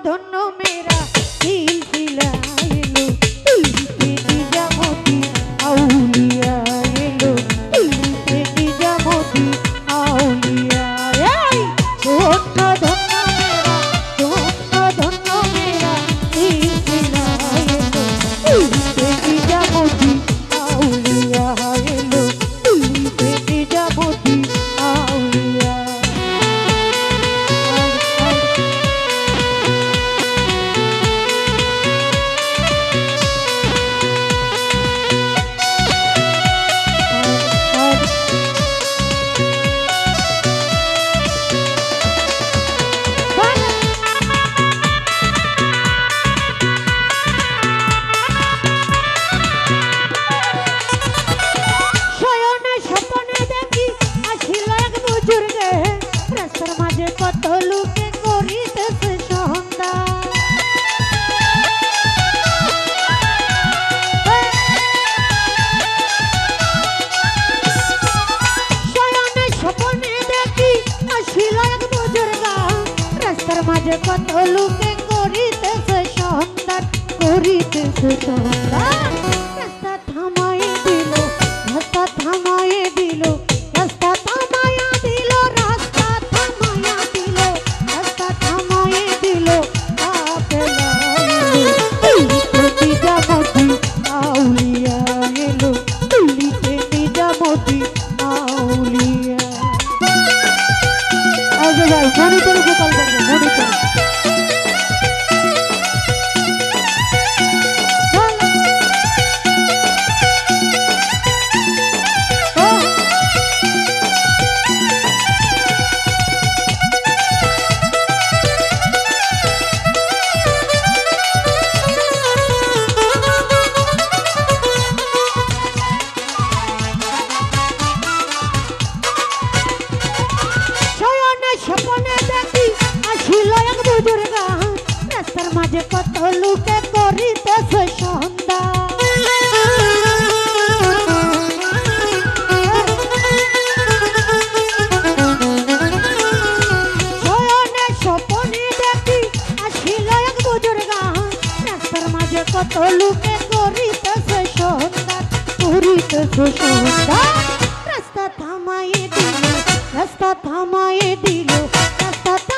ধন্য মেরা কলুকে করিতেছে সন্ধান করিতেছে সন্ধান। সন্ধ্যা কত লোকে করিতেছে সন্ধ্যা করিতেছে সন্ধ্যা রাস্তা থামাই দিল রাস্তা থামাই দিল রাস্তা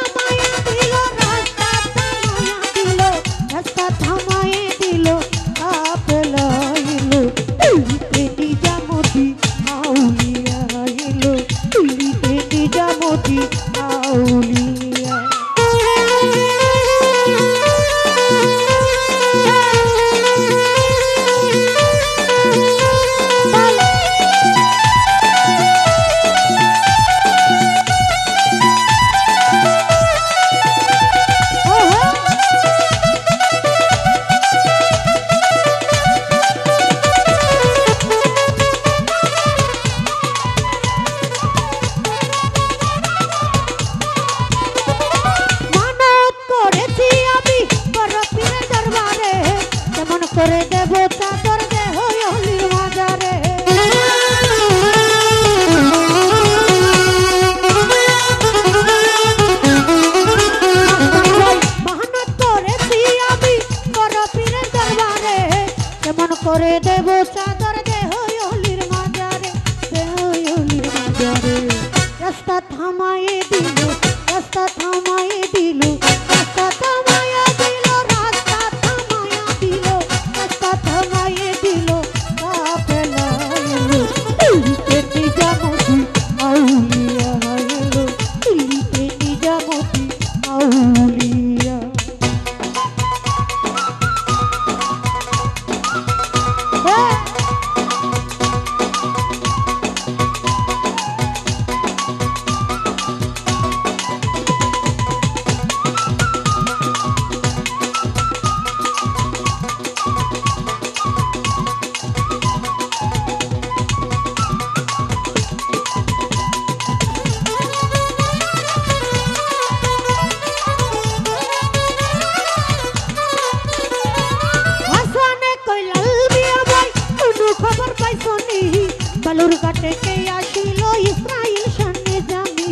বালুর কাটে কে আসিল ইসরায়েল সামনে জামি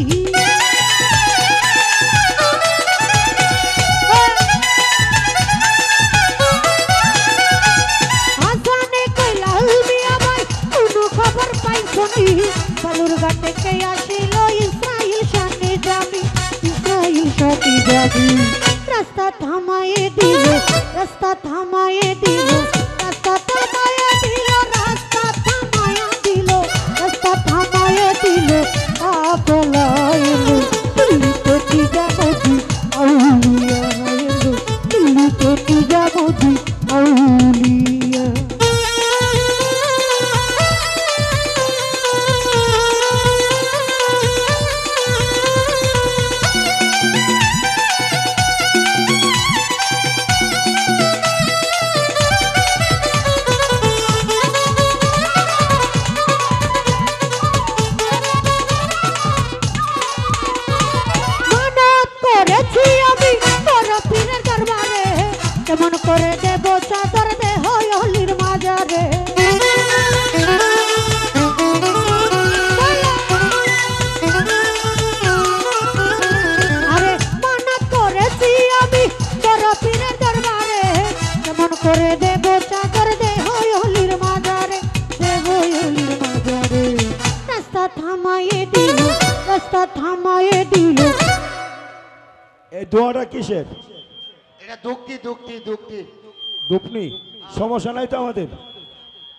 আজানে কইলাল মিয়া ভাই, কোনো খবর পাইছো নি? বালুর কাটে কে আসিল ইসরায়েল সামনে জামি ইসরায়েল সাথে জামি রাস্তা থামায়ে দিল, রাস্তা থামায়ে দিল। রাস্তা থামাইয়ে দিল। এই দোয়াটা কিসের? এটা দুঃখী দুঃখী দুঃখী। দুপনি সমস্যা নাই তো আমাদের?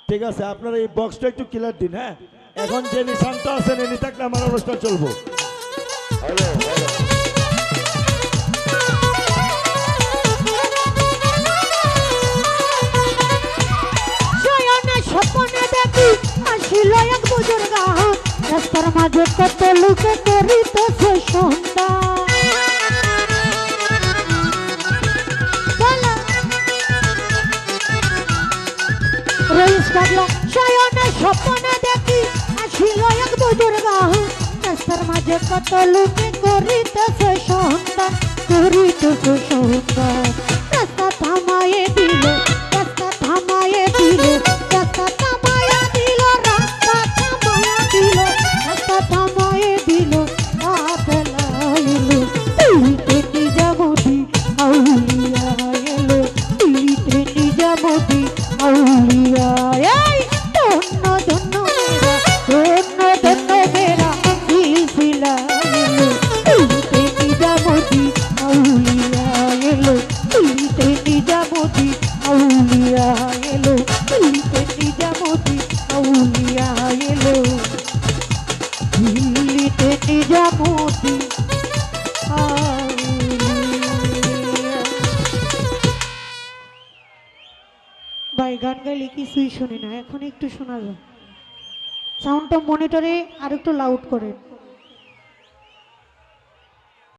ঠিক আছে আপনারা এই বক্সটা একটু ক্লিয়ার দিন হ্যাঁ? এখন যিনি শান্ত আছেন এনি থাকলে আমার অনুষ্ঠান চলবো। হ্যালো হ্যালো স্বপ্নে দেখি আসিল এক বুজুর্গ। রাস্তার মাঝে কত লোকে করিতেছে সন্ধ্যা। রইস পাগলা শয়নে স্বপ্নে দেখি আসিল এক বুজুর্গ রাস্তার মাঝে কত লোকে করিতেছে সন্তান করিতেছে রাস্তা থামায়ে দিল গান গাইলে কিছুই শুনি না। এখন একটু শোনা যায়। সাউন্ডটা মনিটরে আরেকটু লাউড করেন